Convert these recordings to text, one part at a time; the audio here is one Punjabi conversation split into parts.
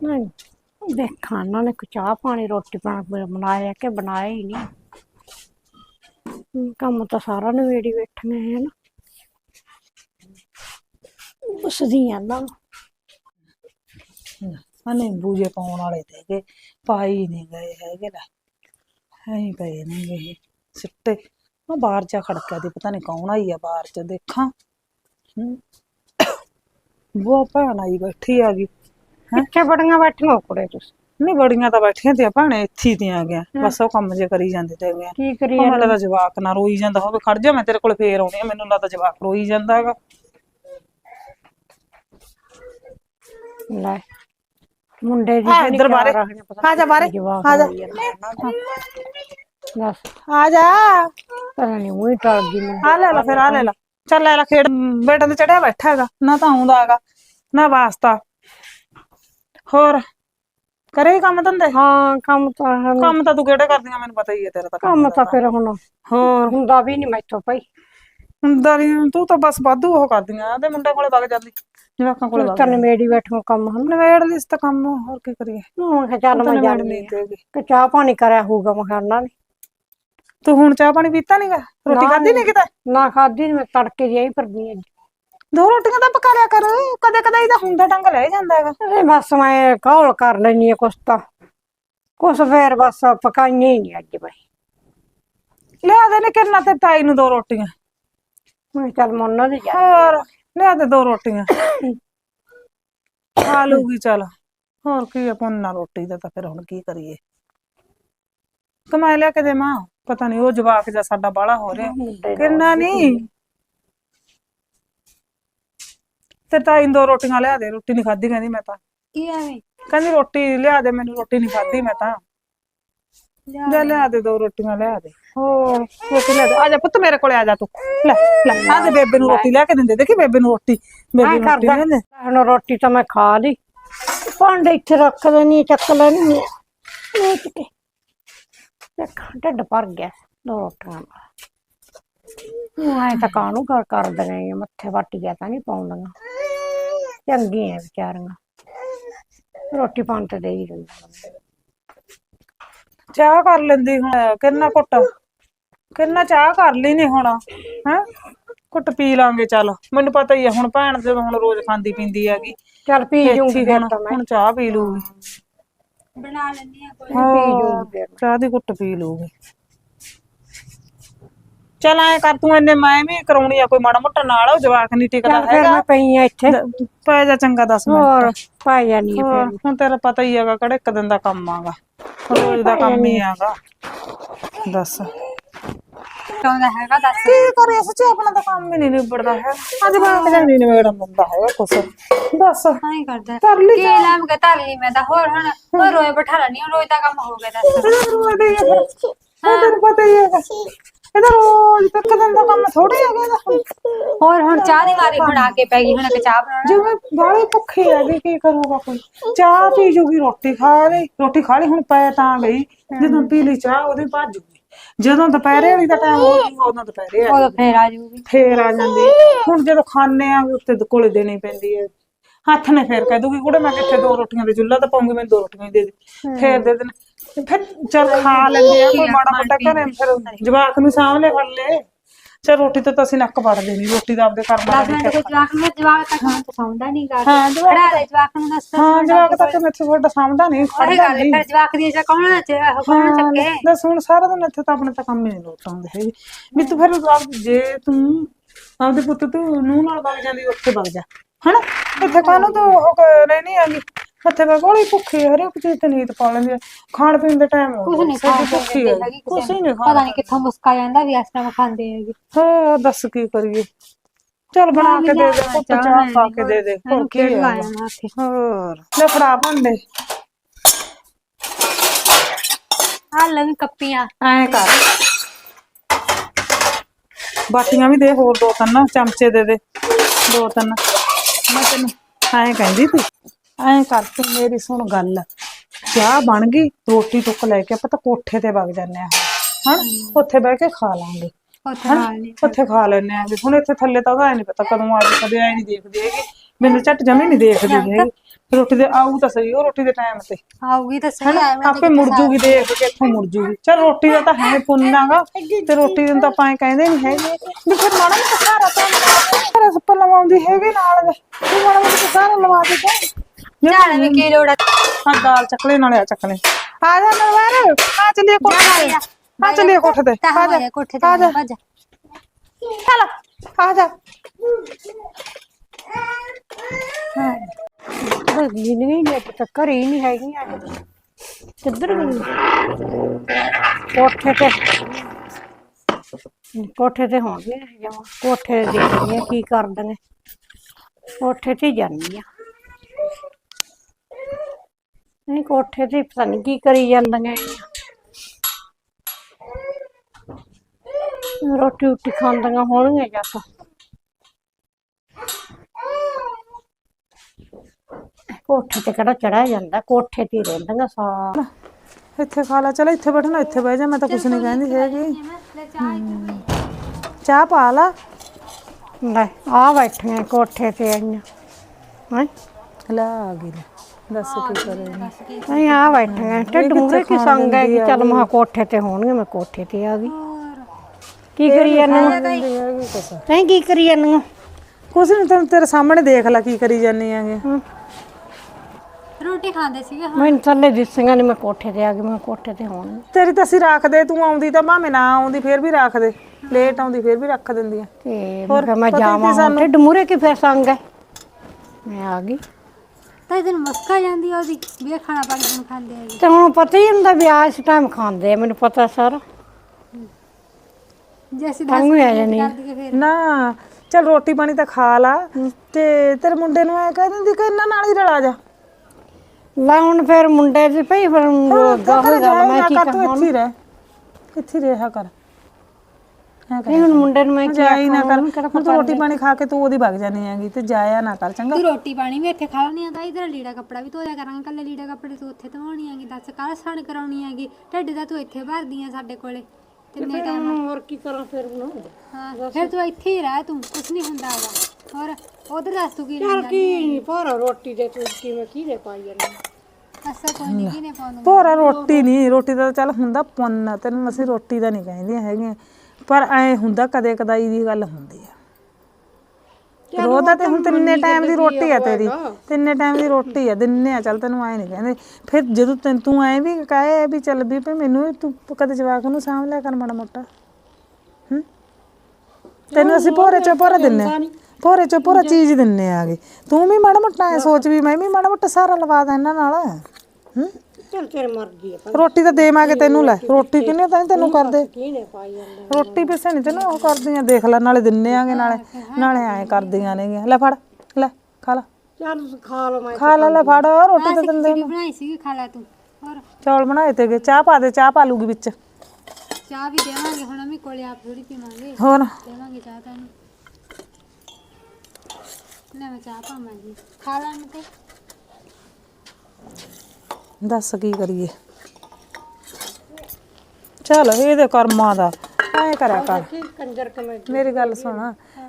ਨਹੀਂ ਦੇਖਾਂ ਇਹਨਾਂ ਨੇ ਕੋਈ ਚਾਹ ਪਾਣੀ ਰੋਟੀ ਪਾਣੀ ਬਣਾਇਆ ਕਿ ਬਣਾਇਆ ਹੀ ਨਹੀਂ ਹਮ, ਕੰਮ ਤਾਂ ਸਾਰਾ ਨਵੇੜੀ ਬੈਠੇ ਹੈ ਨਾ ਬਸਦੀ ਆ ਨਾ ਆ ਨਿੰਬੂ ਜੇ ਪਾਉਣ ਵਾਲੇ ਤੇਗੇ ਪਾਈ ਨਹੀਂ ਗਏ ਹੈਗੇ ਲੈ ਐਂ ਪਏ ਨੇ ਇਹ ਸਿੱਟੇ ਆ ਬਾਹਰ ਜਾ ਖੜਕਿਆ ਦੀ ਪਤਾ ਨਹੀਂ ਕੌਣ ਆਈ ਆ ਬਾਹਰ ਚ ਪਿੱਛੇ ਬੜੀਆਂ ਬੈਠੀਆਂ ਕੁੜੇ ਤੁਸੀਂ। ਨਹੀਂ ਬੜੀਆਂ ਤਾਂ ਬੈਠੀਆਂ ਤੇ ਭਾਣੇ ਇੱਥੇ ਤੇ ਆ ਗਿਆ। ਬਸ ਉਹ ਕੰਮ ਜੇ ਕਰੀ ਜਾਂਦੇ ਤੇ ਗਿਆ ਕੀ ਕਰੀ ਉਹ ਲੱਗਦਾ ਜਵਾਕ ਨਾ ਰੋਈ ਜਾਂਦਾ ਹੋਵੇ ਖੜ ਜਾ ਮੈਂ ਤੇਰੇ ਕੋਲ ਫੇਰ ਆਉਣੀ ਆ ਮੈਨੂੰ ਲੱਗਦਾ ਜਵਾਕ ਰੋਈ ਜਾਂਦਾ ਹੈਗਾ। ਲੈ ਮੁੰਡੇ ਦੀ ਆ ਇੱਧਰ ਪਤਾ ਆ ਜਾ ਜਵਾਕ ਆ ਜਾ। ਬਸ ਆ ਜਾ। ਪਤਾ ਨਹੀਂ ਉਹੀ ਟਲ ਗਈ ਮੈਨੂੰ। ਆ ਲੈ ਲੈ ਫਿਰ ਆ ਲੈ ਲੈ। ਚੱਲ ਲੈ ਲੈ ਖੇਡ ਬੇਟਾ ਤੇ ਚੜਿਆ ਬੈਠਾ ਹੈਗਾ ਨਾ ਤਾਂ ਆਉਂਦਾ ਹੈਗਾ ਨਾ ਵਾਸਤਾ। ਹੋਰ? ਕਰੇ ਕੰਮ ਧੰਦੇ? ਹਾਂ ਕੰਮ ਤਾਂ ਹੈ ਨੀ। ਕੰਮ ਤਾਂ ਤੂੰ ਕਿਹੜੇ ਕਰਦੀਆਂ ਮੈਨੂੰ ਪਤਾ ਹੀ ਹੈ ਤੇਰਾ ਤਾਂ ਕੰਮ ਤਾਂ ਫਿਰ ਹੁਣ ਹੋਰ? ਹੁੰਦਾ ਵੀ ਨਹੀਂ ਮੈਥੋਂ ਭਾਈ। ਹੁੰਦਾ ਨੀ ਤੂੰ ਤਾਂ ਬਸ ਵਾਧੂ ਉਹ ਕਰਦੀਆਂ ਤੇ ਮੁੰਡੇ ਕੋਲੇ ਵਗ ਜਾਂਦੀ ਜਵਾਕਾਂ ਕੋਲੇ ਵਗ ਤਾਂ ਨਵੇੜੀ ਬੈਠੋ ਕੰਮ ਹਨ। ਨਵੇੜ ਲਿਸ ਤਾਂ ਕੰਮ ਹੋਰ ਕੀ ਕਰੀਏ? ਮੈਂ ਕਿਹਾ ਚੱਲ ਮੈਂ ਜਾਣੀ ਨਹੀਂ ਕਿ ਚਾਹ ਪਾਣੀ ਕਰਿਆ ਹੋਊਗਾ ਮੈਂ ਖਾਣਾ ਨਹੀਂ ਤੂੰ ਹੁਣ ਚਾਹ ਪਾਣੀ ਪੀਤਾ ਨਹੀਂਗਾ ਰੋਟੀ ਨਾ, ਖਾਧੀ ਨਹੀਂ ਕਿਤੇ? ਨਾ ਖਾਦੀ ਨੀ, ਮੈਂ ਤੜਕੇ ਦੀ ਆਈ ਫਿਰਦੀ ਅੱਜ ਦੋ ਰੋਟੀਆਂ ਤਾਂ ਪਕਾ ਲਿਆ ਕਰ। ਕਦੇ ਕਦੇ ਇਹਦਾ ਹੁੰਦਾ ਡੰਗ ਲੈ ਜਾਂਦਾ ਹੈਗਾ। ਇਹ ਬਸ ਮੈਂ ਕੌਲ ਕਰ ਲੈਣੀ ਆ ਕੁਛ ਤਾਂ। ਕੁਛ ਫੇਰ ਬਸ ਪਕਾਈਆਂ ਹੀ ਨਹੀਂ ਅੱਜ ਭਾਈ ਲਿਆ ਦੇ ਨੇ ਕਿਰਨਾ ਤੇ ਤਾਈ ਨੂੰ ਦੋ ਰੋਟੀਆਂ। ਮੈਂ ਚੱਲ ਮੈਂ ਉਹਨਾਂ ਦੇ ਜਾ ਹੋਰ ਲਿਆ ਦੇ ਦੋ ਰੋਟੀਆਂ। ਖਾ ਲੂਗੀ ਚੱਲ। ਹੋਰ ਕੀ ਆ ਪੁੰਨਾ ਰੋਟੀ ਦਾ ਤਾਂ ਫਿਰ ਹੁਣ ਕੀ ਕਰੀਏ। ਕਮਾਈ ਲਿਆ ਕੇ ਦੇ ਮਾਂ ਪਤਾ ਨਹੀਂ ਉਹ ਜਵਾਕ ਜਾਂ ਸਾਡਾ ਬਾਲਾ ਹੋ ਰਿਹਾ। ਮੁੰਡੇ ਨਾਲ ਕਿੰਨਾ ਨਹੀਂ ਤੇ ਤਾਈ ਨੂੰ ਦੋ ਰੋਟੀਆਂ ਲਿਆ ਦੇ ਰੋਟੀ ਨਹੀਂ ਖਾਧੀ ਕਹਿੰਦੀ ਮੈਂ ਤਾਂ। ਕੀ ਐਵੇਂ? ਕਹਿੰਦੀ ਰੋਟੀ ਲਿਆ ਦੇ ਮੈਨੂੰ ਰੋਟੀ ਨਹੀਂ ਖਾਧੀ ਮੈਂ ਤਾਂ। ਜਾ ਲਿਆ ਦੇ ਦੋ ਰੋਟੀਆਂ ਲਿਆ ਦੇ। ਹੋਰ ਰੋਟੀ ਲਿਆ ਦੇ। ਆ ਜਾ ਪੁੱਤ ਮੇਰੇ ਕੋਲੇ ਆ ਜਾ ਤੂੰ। ਲੈ ਲੈ ਆ ਦੇ ਬੇਬੇ ਨੂੰ ਰੋਟੀ ਲਿਆ ਕੇ ਦਿੰਦੇ। ਦੇਖੀ ਬੇਬੇ ਨੂੰ ਰੋਟੀ ਬੇਬੇ ਨੂੰ ਰੋਟੀ ਲਿਆਂਦੇ ਹੁਣ ਰੋਟੀ ਤਾਂ ਮੈਂ ਖਾ ਲਈ। ਭਾਂਡੇ ਇੱਥੇ ਰੱਖ ਦੇਣੀ ਚੱਕ ਲੈਣੀ ਵੇਚ ਕੇ ਦੇਖ ਢਿੱਡ ਭਰ ਗਿਆ ਦੋ ਰੋਟੀਆਂ ਨਾਲ। ਮੈਂ ਤਾਂ ਕਾਹਨੂੰ ਕਰ ਕਰ ਦੇਣੇ ਮੱਥੇ ਵੱਟ ਗਿਆ ਤਾਂ ਨਹੀਂ ਪਾਉਂਦੀਆਂ। ਚੰਗੀਆਂ ਵਿਚਾਰੀਆਂ। ਰੋਟੀ ਪਾਣ ਤੇ ਦੇ ਹੀ ਦਿੰਦਾ। ਚਾਹ ਕਰ ਲੈਂਦੀ ਹੁਣ ਕਿੰਨਾ ਘੁੱਟ ਕਿੰਨਾ ਚਾਹ ਕਰ ਲਈ ਨਹੀਂ ਹੁਣ ਹੈ? ਘੁੱਟ ਪੀ ਲਾਂਗੇ ਚੱਲ। ਮੈਨੂੰ ਪਤਾ ਹੀ ਆ ਹੁਣ ਭੈਣ ਜਦੋਂ ਹੁਣ ਰੋਜ਼ ਖਾਂਦੀ ਪੀਂਦੀ ਹੈਗੀ। ਚੱਲ ਪੀ ਜੂੰਗੀ ਫਿਰ ਹੁਣ ਤਾਂ ਮੈਂ। ਹੁਣ ਚਾਹ ਪੀ ਲੂਗੀ ਬਣਾ ਲੈਣੀ ਆ ਕੋਈ। ਹੋਰ, ਚਾਹ ਦੀ ਘੁੱਟ ਪੀ ਲੂਗੀ ਚੱਲ ਐ ਕਰ ਤੂੰ ਇੰਨੇ ਮੈਂ ਵੀ ਕਰਾਉਣੀ ਆ ਕੋਈ ਮਾੜਾ ਮੋਟਾ ਨਾਲ ਉਹ ਜਵਾਕ ਨਹੀਂ ਟਿਕਦਾ ਚੱਲ ਫਿਰ ਹੈਗਾ। ਮੈਂ ਪਈ ਆ ਇੱਥੇ। ਦ- ਪੈ ਜਾ ਚੰਗਾ ਦਸ ਮਿੰਟ। ਹੋਰ ਪਾਈ ਜਾਨੀ ਆ ਫਿਰ। ਹੁਣ ਤੇਰਾ ਪਤਾ ਹੀ ਹੈਗਾ ਕਿਹੜੇ ਇੱਕ ਦਿਨ ਦਾ ਕੰਮ ਆਗਾ। ਰੋਜ਼ ਦਾ ਕੰਮ ਹੀ ਆਗਾ। ਦੱਸ। ਚਾਹੁੰਦਾ ਹੈਗਾ ਦੱਸ। ਕੀ ਕਰੇ ਸੱਚੀ ਆਪਣਾ ਤਾਂ ਕੰਮ ਹੀ ਨਹੀਂ ਨਿਬੜਦਾ ਹੈ ਅੱਜ ਮੈਂ ਕਿਹਾ ਨਹੀਂ ਨਿਬੜਦਾ ਹੁੰਦਾ ਹੈ ਕੁਛ। ਦੱਸ। ਐਂ ਕਰਦਾ। ਕਰ ਲਈ ਕੀ ਲਾਮ ਕੇ ਧਰ ਲਈ ਮੈਂ ਤਾਂ। ਹੋਰ ਹੁਣ ਹੋਰ ਰੋਏ ਬਿਠਾ ਨਹੀਂ ਰੋਜ਼ ਦਾ ਕੰਮ ਹੋ ਗਿਆ ਦੱਸ। ਰੋਜ਼ ਹੀ ਹੈ ਫਿਰ। ਹੁਣ ਤੈਨੂੰ ਪਤਾ ਹੀ ਹੈਗਾ। ਇਹਦਾ ਰੋਜ਼ ਤੱਕ ਦਿਨ ਦਾ ਕੰਮ ਥੋੜਾ ਹੈਗਾ ਇਹਦਾ। ਹੋਰ ਹੁਣ ਚਾਹ ਦੀ ਵਾਰੀ ਆ ਕੇ ਪੈ ਗਈ ਹੁਣ ਕਿ ਚਾਹ ਬਣਾਉਣਾ। ਜਿਵੇਂ ਬਾਹਲੇ ਭੁੱਖੇ ਹੈਗੇ ਕੀ ਕਰੂਗਾ ਕੋਈ? ਚਾਹ ਪੀ ਜੂਗੀ ਰੋਟੀ ਖਾ ਲਈ ਰੋਟੀ ਖਾ ਲਈ ਹੁਣ ਪੈ ਤਾਂ ਗਈ। ਜਦੋਂ ਪੀ ਲਈ ਚਾਹ ਉਹਦੀ ਭੱਜ ਜੂਗੀ ਜਦੋਂ ਦੁਪਹਿਰੇ ਵਾਲੀ ਦਾ ਟਾਈਮ ਹੋ ਜੂਗਾ ਉਦੋਂ ਦੁਪਹਿਰੇ ਆ ਉਦੋਂ ਫੇਰ ਆ ਜਾਊਗੀ ਫੇਰ ਆ ਜਾਂਦੀ ਹੁਣ ਜਦੋਂ ਖਾਣੇ ਆ ਉੱਤੇ ਕੋਲੇ ਦੇਣੀ ਪੈਂਦੀ ਹੈ। ਹੱਥ ਨੇ ਫੇਰ ਕਹਿ ਦੂਗੀ ਕੁੜੇ ਮੈਂ ਕਿੱਥੇ ਦੋ ਰੋਟੀਆਂ ਦੇ ਚੁੱਲ੍ਹਾ ਤਾਂ ਪਾਉਂਗੀ ਮੈਨੂੰ ਦੋ ਰੋਟੀਆਂ ਹੀ ਦੇ ਦੇ। ਫੇਰ ਦੇ ਦੇਣ। ਫਿਰ ਚਲ ਖਾ ਲੈਂਦੇ ਆ ਕੋਈ ਮਾੜਾ ਮੋਟਾ ਘਰੇ ਫਿਰ ਜਵਾਕ ਨੂੰ ਸਾਹਮਣੇ ਫੜ ਲੈ। ਚਲ ਰੋਟੀ ਤਾਂ ਤਾਂ ਅਸੀਂ ਨੱਕ ਵੜ ਦੇਣੀ ਰੋਟੀ ਤਾਂ ਆਪਦੇ ਕਰਮ ਨਾਲ ਜਵਾਕ ਨੂੰ ਜਵਾਕ ਤੱਕ ਮੈਂ ਤਾਂ ਸੌਂਦਾ ਨਹੀਂ ਗਾ। ਹਾਂ ਜਵਾਕ ਲੈ ਜਵਾਕ ਨੂੰ ਦੱਸ ਹਾਂ ਜਵਾਕ ਤੱਕ ਮੈਥੋਂ ਤੁਹਾਡਾ ਸਾਹਮਣਾ ਨਹੀਂ ਖੜਦਾ ਫਿਰ ਜਵਾਕ ਦੀ ਜੇ ਕੌਣ ਚ ਕੌਣ ਚੱਕੇ? ਦੱਸ ਹੁਣ ਸਾਰਾ ਦਿਨ ਇੱਥੇ ਤਾਂ ਆਪਣੇ ਤਾਂ ਕੰਮ ਹੀ ਨਹੀਂ ਲੋਟ ਆਉਂਦੇ ਹੈਗੇ। ਵੀ ਤੂੰ ਫਿਰ ਜੇ ਤੂੰ ਆਪਦੇ ਪੁੱਤ ਤੂੰ ਨੂੰ ਨਾਲ ਵਗ ਜਾਂਦੀ ਉੱਥੇ ਵਗ ਜਾ। ਹਨਾ? ਇੱਥੇ ਕਾਹਨੂੰ ਤੂੰ ਉਹ ਰਹਿਣੀ ਆਗੀ ਇੱਥੇ ਮੈਂ ਬੜੀ ਭੁੱਖੀ ਆ, ਹਰੇਕ ਚੀਜ਼ ਤੇ ਨੀਤ ਪਾ ਲੈਂਦੀ ਆ। ਖਾਣ ਪੀਣ ਦੇ ਟਾਈਮ ਹੋ ਕੁਝ ਗਿਆ ਨਹੀਂ ਸਾਡੀ ਖਾ ਭੁੱਖੀ ਆ ਹੈਗੀ ਨੂੰ। ਨਹੀਂ ਪਤਾ ਨਹੀਂ ਕਿੱਥੋਂ ਮੁਸਕਾ ਜਾਂਦਾ ਵੀ ਇਸ ਟਾਈਮ ਖਾਂਦੇ ਹੈਗੇ। ਹਾਂ ਦੱਸ ਕੀ ਕਰੀਏ। ਚੱਲ ਬਣਾ ਕੇ ਦੇ ਦੇ ਪੁੱਤ ਚਾਹ ਪਾ ਕੇ ਦੇ ਦੇ ਹੋਰ ਕੀ ਆ। ਲਾਇਆ ਉੱਥੇ? ਹੋਰ ਲੈ ਫੜਾ ਭਾਂਡੇ। ਆ ਲਵੀ ਕੱਪੀਆਂ। ਐਂ ਕਰ। ਬਾਟੀਆਂ ਵੀ ਦੇ ਹੋਰ ਦੋ ਤਿੰਨ ਚਮਚੇ ਦੇ ਦੇ ਦੋ ਤਿੰਨ। ਮੈਂ ਤੈਨੂੰ ਐਂ ਕਹਿੰਦੀ ਤੀ ਐਂ ਕਰ ਤੂੰ ਮੇਰੀ ਸੁਣ ਗੱਲ। ਚਾਹ ਬਣ ਗਈ ਰੋਟੀ ਟੁੱਕ ਲੈ ਕੇ ਆਪਾਂ ਤਾਂ ਕੋਠੇ ਤੇ ਵਗ ਜਾਂਦੇ ਆ ਹਾਂ ਉੱਥੇ ਬਹਿ ਕੇ ਖਾ ਲਾਂਗੇ। ਉੱਥੇ ਖਾ ਲੈਣੇ ਆ ਹੁਣ ਇੱਥੇ ਥੱਲੇ ਤਾਂ ਉਹਦਾ ਨਹੀਂ ਪਤਾ ਕਦੋਂ ਆ ਜਾਏ ਕਦੇ ਐ ਨਹੀਂ ਦੇਖਦੇ ਹੈਗੇ। ਮੈਨੂੰ ਝੱਟ ਜਮੀ ਨਹੀਂ ਦੇਖਦੀ ਹੈਗੀ। ਰੋਟੀ ਦੇ ਆਊ ਤਾਂ ਸਹੀ ਉਹ ਰੋਟੀ ਦੇ ਟਾਈਮ ਤੇ। ਆਊਗੀ ਤਾਂ ਸਹੀ ਐਵੇਂ ਆਪੇ ਮੁੜ ਜੂਗੀ ਦੇਖ ਕੇ ਇੱਥੋਂ ਮੁੜ ਜੂਗੀ। ਚਲ ਰੋਟੀ ਦਾ ਤਾਂ ਹੈ ਪੁੰਨਾਗਾ ਤੇ ਰੋਟੀ ਨੂੰ ਤਾਂ ਐਂ ਕਹਿੰਦੇ ਨਹੀਂ ਹੈਗੇ। ਵੀ ਫਿਰ ਮਾੜਾ ਮੋਟਾ ਸਾਰਾ ਤਾਂ ਸਾਰਾ ਸੱਪਰ ਲਵਾਉਂਦੀ ਹੈਗੀ ਨਾਲ। ਵੀ ਮਾੜਾ ਮੋਟਾ ਸਾਰਾ ਲਵਾ ਦੇ। ਝਾੜ ਵੀ ਕੀ ਲੋੜ ਆ? ਹਾਂ ਦਾਲ ਚੱਕਲੇ ਨਾਲ ਆ ਚੱਕਣੇ। ਆ ਜਾ ਨਰਵਾਰ ਆ ਚੱਲੀਏ ਕੋਠੇ ਤੇ। ਆ। ਚੱਲੀਏ ਕੋਠੇ ਤੇ। ਤਾਂ ਆ ਹੋ ਜਾ। ਜਾ ਕੋਠੇ ਤੇ ਆ ਜਾ। ਭੱਜ ਚੱਲ। ਆ ਜਾ। ਬਗੀ ਨਹੀਂ ਨੇ ਤਾਂ ਘਰੇ ਹੀ ਨਹੀਂ ਹੈਗੀ ਕਿੱਧਰ ਗਈ? ਕੋਠੇ ਤੇ। ਕੋਠੇ ਤੇ ਹੋਣਗੇ ਜਮਾ ਕੋਠੇ ਤੇ ਦੇਖਦੀ ਆ ਕੀ ਕਰਦੇ ਨੇ। ਕੋਠੇ ਤੇ ਜਾਂਦੀ ਆ। ਨਹੀਂ ਕੋਠੇ ਤੇ ਪਤਾ ਨਹੀਂ ਕੀ ਕਰੀ ਜਾਂਦੀਆਂ ਇਹ ਰੋਟੀ ਰੋਟੀ ਖਾਂਦੀਆਂ ਹੋਣਗੀਆਂ ਜਾਂ ਤਾਂ ਕੋਠੇ ਤੇ ਕਿਹੜਾ ਚੜਿਆ ਜਾਂਦਾ ਕੋਠੇ ਤੇ ਹੀ ਰਹਿੰਦੀਆਂ ਸਾਰਾ। ਇੱਥੇ ਖਾ ਲਾ ਚਲ ਇੱਥੇ ਬੈਠਣਾ ਇੱਥੇ ਬਹਿ ਜਾ ਮੈਂ ਤਾਂ ਕੁਛ ਨਹੀਂ ਕਹਿੰਦੀ ਹੈਗੀ। ਚਾਹ ਪਾ ਲਾ। ਲੈ ਆ ਬੈਠੀਆਂ ਕੋਠੇ ਤੇ ਆਈਆਂ। ਹੈਂ? ਲੈ ਆ ਗਈ ਲੈ। ਦੱਸ ਕੀ ਕਰੇ ਨਹੀਂ ਆ। ਬੈਠੀਆਂ ਢਿੱਡ ਮੂਰੇ ਕੀ ਸੰਗ ਹੈ ਕਿ ਚੱਲ ਮਹਾ ਕੋਠੇ ਤੇ ਹੋਣਗੇ ਮੈਂ ਕੋਠੇ ਤੇ ਆ ਗਈ। ਕੀ ਕਰੀ ਜਾਂਦੇ ਨਹੀਂ ਕੀ ਕਰੀ ਜਾਂਦੇ ਕੁਛ ਨਹੀਂ ਤੈਨੂੰ ਤੇਰੇ ਸਾਹਮਣੇ ਦੇਖ ਲੈ ਕੀ ਕਰੀ ਜਾਂਦੀ ਆਂਗੇ ਰੋਟੀ ਖਾਂਦੇ ਸੀਗੇ ਮੈਨੂੰ ਥੱਲੇ ਦਿਸੀਆਂ ਨਹੀਂ ਮੈਂ ਕੋਠੇ ਤੇ ਆ ਗਈ ਮੈਂ ਕੋਠੇ ਤੇ ਹੋਣਗੇ ਤੇਰੀ ਤਾਂ ਅਸੀਂ ਰੱਖਦੇ ਤੂੰ ਆਉਂਦੀ ਤਾਂ ਭਾਵੇਂ ਨਾ ਆਉਂਦੀ ਫੇਰ ਵੀ ਰੱਖਦੇ ਲੇਟ ਆਉਂਦੀ ਫੇਰ ਵੀ ਰੱਖ ਦਿੰਦੀ ਆ। ਤੇ ਮੈਂ ਮੈਂ ਜਾਵਾਂ ਹੁਣ। ਢਿੱਡ ਮੂਰੇ ਕੀ ਫਿਰ ਸੰਗ ਹੈ? ਮੈਂ ਆ ਗਈ। ਤਾਂ ਇਹਦੇ ਨੂੰ ਮਸਕਾ ਜਾਂਦੀ ਆ ਉਹਦੀ ਵੀ ਇਹ ਖਾਣਾ ਪਾਣੀ ਹੁਣ ਖਾਂਦੇ ਆ ਤੇ ਹੁਣ ਪਤਾ ਹੀ ਹੁੰਦਾ ਵੀ ਆ ਇਸ ਟਾਈਮ ਖਾਂਦੇ ਆ ਮੈਨੂੰ ਪਤਾ ਸਾਰਾ। ਜੇ ਅਸੀਂ ਤੰਗ ਹੋਇਆ ਜਾਨੀ ਕਰ ਦਈਏ ਫਿਰ। ਨਾ ਚਲ ਰੋਟੀ ਪਾਣੀ ਤਾਂ ਖਾ ਲਾ ਤੇ ਤੇਰੇ ਮੁੰਡੇ ਨੂੰ ਐ ਕਹਿ ਦਿੰਦੀ ਕਿ ਇਹਨਾਂ ਨਾਲ ਹੀ ਰਲਾ ਜਾ। ਲੈ ਹੁਣ ਫਿਰ ਮੁੰਡੇ ਦੀ ਭਈ ਫਿਰ ਰੋਗਾ ਹੋ ਗੱਲ ਮੈਂ ਕੀ ਕਰ ਤੂੰ ਇੱਥੇ ਹੀ ਰਹਿ ਇੱਥੇ ਹੀ ਰਿਹਾ ਕਰ। ਨਹੀਂ ਹੁਣ ਮੁੰਡੇ ਨੂੰ ਮੈਂ ਕੀ ਜਾਈ ਨਾ ਕਰ। ਕਿਹੜਾ ਹੁਣ ਤੂੰ ਰੋਟੀ ਪਾਣੀ ਖਾ ਕੇ ਤੂੰ ਉਹਦੀ ਵਗ ਜਾਣੀ ਹੈਗੀ ਤੇ ਜਾਇਆ ਨਾ ਕਰ ਚੰਗਾ? ਤੂੰ ਰੋਟੀ ਪਾਣੀ ਵੀ ਇੱਥੇ ਖਾ ਲੈਣੀ ਆਂਦਾ ਇਧਰ ਲੀੜਾ ਕੱਪੜਾ ਵੀ ਧੋਇਆ ਕਰਾਂਗੇ ਕੱਲੇ ਲੀੜਾ ਕੱਪੜੇ ਤੂੰ ਉੱਥੇ ਧਵਾਉਣੀ ਆਂਗੀ ਦੱਸ ਕਾਹ ਸਣ ਕਰਾਉਣੀ ਆਂਗੀ ਢਿੱਡ ਦਾ ਤੂੰ ਇੱਥੇ ਭਰਦੀ ਆ ਸਾਡੇ ਕੋਲੇ। ਤਿੰਨੇ ਟਾਈਮ ਹੋਰ ਕੀ ਕਰਾਂ ਫਿਰ ਹੁਣ? ਹਾਂ ਫਿਰ ਤੂੰ ਇੱਥੇ ਹੀ ਰਹਿ ਤੂੰ ਕੁਛ ਨਹੀਂ ਹੁੰਦਾ ਹੈਗਾ। ਹੋਰ ਉਧਰ ਦੱਸ ਤੂੰ ਕੀ ਚੱਲ ਕੀ ਪਰ ਰੋਟੀ ਦੇ ਤੂੰ ਕਿਵੇਂ ਕੀ ਦੇ ਪਾਈ ਜਾਂਦੀ ਅਸਾ ਕੋਈ ਨਹੀਂ ਕਿਨੇ ਪਾਉਂਦਾ ਭੋਰਾ ਰੋਟੀ ਨਹੀਂ ਰੋਟੀ ਦਾ ਤਾਂ ਚੱਲ ਹੁੰਦਾ ਪੁੰਨ ਤੈਨੂੰ ਅਸੀਂ ਰੋਟੀ ਦਾ ਨਹੀਂ ਕਹਿੰਦੀਆਂ ਹੈਗੀਆਂ। ਪਰ ਐ ਹੁੰਦਾ ਕਦੇ ਕਦਾਈ ਦੀ ਗੱਲ ਹੁੰਦੀ ਆ। ਰੋਦਾ ਤੇ ਹੁਣ ਤਿੰਨੇ ਟਾਈਮ ਦੀ ਰੋਟੀ ਆ ਤੇਰੀ। ਤਿੰਨੇ ਟਾਈਮ ਦੀ ਰੋਟੀ ਆ ਦਿੰਨੇ ਆ ਚੱਲ ਤੈਨੂੰ ਐ ਨਹੀਂ ਕਹਿੰਦੇ। ਫਿਰ ਜਦੋਂ ਤੈਨੂੰ ਤੂੰ ਐ ਵੀ ਕਹੇ ਵੀ ਚੱਲ ਵੀ ਭਈ ਮੈਨੂੰ ਤੂੰ ਕਦੇ ਜਵਾਕ ਨੂੰ ਸਾਂਭ ਲਿਆ ਕਰ ਮਾੜਾ ਮੋਟਾ। ਹੂੰ? ਤੈਨੂੰ ਅਸੀਂ ਭੋਰੇ ਚੋਂ ਭੋਰਾ ਦਿੰਨੇ ਭੋਰੇ ਚੋਂ ਭੋਰਾ ਚੀਜ਼ ਦਿੰਨੇ ਆਗੇ। ਤੂੰ ਵੀ ਮਾੜਾ ਮੋਟਾ ਐ ਸੋਚ ਵੀ ਮੈਂ ਵੀ ਮਾੜਾ ਮੋਟਾ ਸਾਰਾ ਲਵਾ ਦਾਂ ਇਹਨਾਂ ਨਾਲ। ਹੂੰ? ਚੱਲ ਤੇਰੀ ਮਰਜ਼ੀ ਹੈ ਰੋਟੀ ਤਾਂ ਦੇਵਾਂਗੇ ਤੈਨੂੰ ਲੈ। ਰੋਟੀ ਕਿੰਨੇ ਤਾਂ ਤੈਨੂੰ ਕਰਦੇ? ਕੀ ਨੇ ਪਾਈ ਜਾਂਦੇ? ਰੋਟੀ ਪਿੱਛੇ ਨਹੀਂ ਤੈਨੂੰ ਉਹ ਕਰਦੀਆਂ ਦੇਖ ਲੈ ਨਾਲੇ ਦਿੰਨੇ ਆਗੇ ਨਾਲੇ। ਨਾਲੇ ਐ ਕਰਦੀਆਂ ਨੇਗੀਆਂ। ਲੈ ਫੜ ਲੈ ਖਾ ਲੈ। ਚੱਲ ਖਾ ਲਓ ਮੈਂ ਖਾ ਲੈ ਲੈ ਫੜ ਰੋਟੀ ਤਾਂ ਦਿੰਦੇ ਖਿਚੜੀ ਬਣਾਈ ਸੀਗੀ ਖਾ ਲੈ ਤੂੰ। ਹੋਰ। ਚੌਲ ਬਣਾਏ ਤੇਗੇ ਚਾਹ ਪਾ ਦੇ ਚਾਹ ਪਾ ਲੂਗੀ ਵਿੱਚ। ਚਾਹ ਵੀ ਦੇਵਾਂਗੇ ਹੁਣ ਅਮੀ ਕੋਲੇ ਆਪ ਥੋੜੀ ਪੀਵਾਂਗੇ। ਹੋਰ। ਦੇਵਾਂਗੇ ਚਾਹ ਤੈਨੂੰ ਲੈ ਮੈਂ ਚਾਹ ਪਾਵਾਂਗੀ। ਖਾ ਲੈਣ ਤੇ। ਦੱਸ ਕੀ ਕਰੀਏ। ਚਲ ਇਹਦੇ ਕਰਮਾਂ ਦਾ ਐ ਕਰਿਆ ਕਰ। ਮੇਰੀ ਗੱਲ ਸੁਣ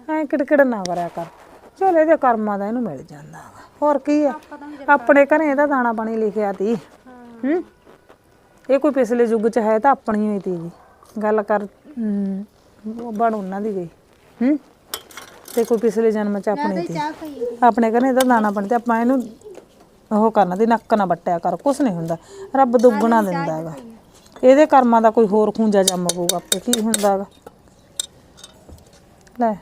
ਐ ਕਿੜਕਿੜ ਨਾ ਕਰਿਆ ਕਰ। ਚਲ ਇਹਦੇ ਕਰਮਾਂ ਦਾ ਇਹਨੂੰ ਮਿਲ ਜਾਂਦਾ ਹੋਰ ਕੀ ਆ? ਆਪਣੇ ਘਰੇ ਇਹਦਾ ਦਾਣਾ ਪਾਣੀ ਲਿਖਿਆ ਤੀ। ਹੂੰ? ਇਹ ਕੋਈ ਪਿਛਲੇ ਯੁੱਗ ਚ ਹੈ ਤਾਂ ਆਪਣੀ ਹੋਈ ਤੀ ਜੀ। ਗੱਲ ਕਰ ਹਮ, ਬਣ ਉਹਨਾਂ ਦੀ ਗਈ ਹੂੰ? ਤੇ ਕੋਈ ਪਿਛਲੇ ਜਨਮ ਚ ਆਪਣੀ ਤੀ। ਆਪਣੇ ਘਰੇ ਇਹਦਾ ਦਾਣਾ ਪਾਣੀ ਤੇ ਆਪਾਂ ਇਹਨੂੰ ਉਹ ਕਰਨਾ ਦੀ ਨੱਕ ਨਾ ਵੱਟਿਆ ਕਰ ਕੁਛ ਨਹੀਂ ਹੁੰਦਾ। ਰੱਬ ਦੁੱਗਣਾ ਦਿੰਦਾ ਹੈਗਾ। ਇਹਦੇ ਕਰਮਾਂ ਦਾ ਕੋਈ ਹੋਰ ਖੂੰਜਾ ਜੰਮ ਪਊਗਾ ਆਪੇ ਕੀ ਹੁੰਦਾ ਹੈਗਾ। ਲੈ।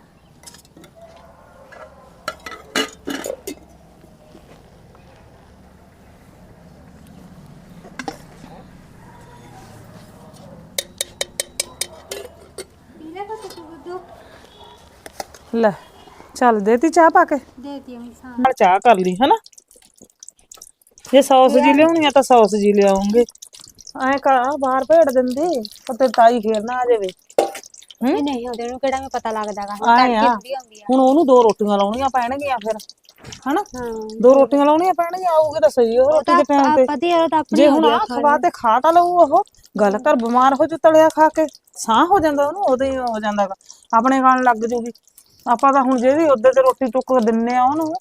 ਲੈ ਚੱਲ ਦੇਤੀ ਚਾਹ ਪਾ ਕੇ। ਦੇਤੀ ਅਮੀ ਸਾਂ ਨਾਲ ਚਾਹ ਕਰ ਲਈ ਹਨਾ? ਜੇ ਸੌਸ ਜੀ ਲਿਆਉਣੀ ਆ ਤਾਂ ਸੌਸ ਜੀ ਲਿਆਉਂਗੇ। ਐ ਕਾ ਬਾਹਰ ਭੇੜ ਦਿੰਦੇ ਪਰ ਤੇ ਤਾਈ ਫੇਰ ਨਾ ਆ ਜਾਵੇ। ਨਹੀਂ ਨਹੀਂ ਉਹਦੇ ਨੂੰ ਕਿਹੜਾ ਮੈਂ ਪਤਾ ਲੱਗਦਾਗਾ ਆਏ ਆ। ਹੁਣ ਉਹਨੂੰ ਦੋ ਰੋਟੀਆਂ ਲਾਉਣੀਆਂ ਪੈਣਗੀਆਂ ਫਿਰ ਹਨਾ? ਹਾਂ। ਦੋ ਰੋਟੀਆਂ ਲਾਉਣੀਆਂ ਪੈਣਗੀਆਂ ਆਊਗੀ ਤਾਂ ਸਹੀ ਉਹ ਰੋਟੀ ਦੇ ਟਾਈਮ ਤੇ ਪਤੀ ਉਹ ਤਾਂ ਜੇ ਹੁਣ ਆ ਖਵਾ ਤੇ ਖਾ ਤਾਂ ਲਊ ਉਹ। ਗੱਲ ਕਰ ਬਿਮਾਰ ਹੋ ਜੂ ਤਲਿਆ ਖਾ ਕੇ ਸਾਹ ਹੋ ਜਾਂਦਾ ਉਹਨੂੰ ਉਦੋਂ ਹੀ ਹੋ ਜਾਂਦਾ ਗਾ। ਆਪਣੇ ਖਾਣ ਲੱਗ ਜੂਗੀ। ਆਪਾਂ ਤਾਂ ਹੁਣ ਜਿਹੜੀ ਉਹਦੇ ਤੇ ਰੋਟੀ ਟੁੱਕ ਦਿੰਨੇ ਆ ਉਹਨੂੰ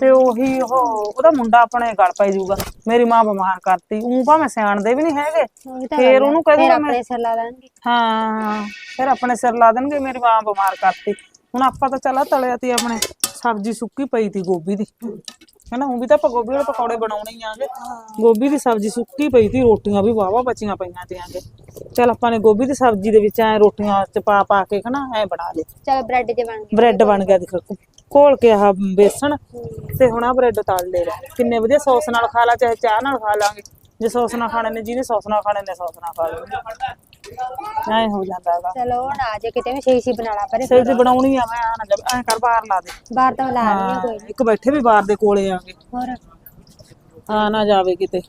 ਤੇ ਉਹੀ ਉਹ ਉਹਦਾ ਮੁੰਡਾ ਆਪਣੇ ਗਲ ਪੈ ਜਾਊਗਾ। ਮੇਰੀ ਮਾਂ ਬਿਮਾਰ ਕਰਤੀ ਉਹ ਭਾਵੇਂ ਸਿਆਣਦੇ ਵੀ ਨਹੀਂ ਹੈਗੇ। ਫੇਰ। ਉਹਨੂੰ ਕਹਿ ਫਿਰ ਦੂੰਗਾ ਮੈਂ ਆਪਣੇ ਸਿਰ ਲਾ ਲੈਣਗੇ। ਹਾਂ ਫਿਰ ਆਪਣੇ ਸਿਰ ਲਾ ਦੇਣਗੇ ਮੇਰੀ ਮਾਂ ਬਿਮਾਰ ਕਰਤੀ। ਹੁਣ ਆਪਾਂ ਤਾਂ ਚਲਾ ਤਲਿਆ ਤੀ ਆਪਣੇ ਸਬਜ਼ੀ ਸੁੱਕੀ ਪਈ ਤੀ ਗੋਭੀ ਦੀ। ਹਨਾ ਹੁਣ ਵੀ ਤਾਂ ਆਪਾਂ ਗੋਭੀ ਵਾਲੇ ਪਕੌੜੇ ਬਣਾਉਣੇ ਹੀ ਆਗੇ। ਗੋਭੀ ਦੀ ਸਬਜ਼ੀ ਸੁੱਕੀ ਪਈ ਤੀ ਰੋਟੀਆਂ ਵੀ ਵਾਵਾ ਬਚੀਆਂ ਪਈਆਂ ਤੇ ਆਗੇ। ਚਲ ਆਪਾਂ ਨੇ ਗੋਭੀ ਦੀ ਸਬਜ਼ੀ ਦੇ ਵਿੱਚ ਐ ਰੋਟੀਆਂ ਚ ਪਾ ਪਾ ਕੇ ਹਨਾ ਐ ਬਣਾ ਲਏ ਚਲ ਬ੍ਰੈਡ ਜੇ ਬਣ ਗਏ। ਬ੍ਰੈਡ ਬਣ ਗਿਆ ਦੇਖ ਘੋਲ ਕੇ ਆਹ ਬੇਸਣ ਤੇ ਹੁਣ ਆ ਬ੍ਰੈਡ ਤਲ ਲੈ ਲੈ ਕਿੰਨੇ ਵਧੀਆ ਸੌਸ ਨਾਲ ਖਾ ਲਾ ਚਾਹੇ ਚਾਹ ਨਾਲ ਖਾ ਲਾਂਗੇ। ਜੇ ਸੌਸ ਨਾਲ ਖਾਣੇ ਨੇ ਜਿਹਨੇ ਸੌਸ ਨਾਲ ਖਾਣੇ ਨੇ ਸੌਸ ਨਾਲ ਖਾ ਲਓ। ਐ ਹੋ ਜਾਂਦਾ ਹੈਗਾ। ਚਲੋ ਹੁਣ ਆ ਜੇ ਕਿਤੇ ਵੀ ਛੇ ਛੇ ਬਣਾ ਲਾ ਪਰੇ ਸਬਜ਼ੀ ਬਣਾਉਣੀ ਆ ਮੈਂ ਆ ਨਾ ਜਬ ਐ ਕਰ ਬਾਹਰ ਲਾ ਦੇ। ਬਾਹਰ ਤਾਂ ਲਾ ਇੱਕ ਬੈਠੇ ਵੀ ਬਾਹਰ ਦੇ ਕੋਲੇ ਆਗੇ ਹੋਰ? ਆ ਨਾ ਜਾਵੇ ਕਿਤੇ।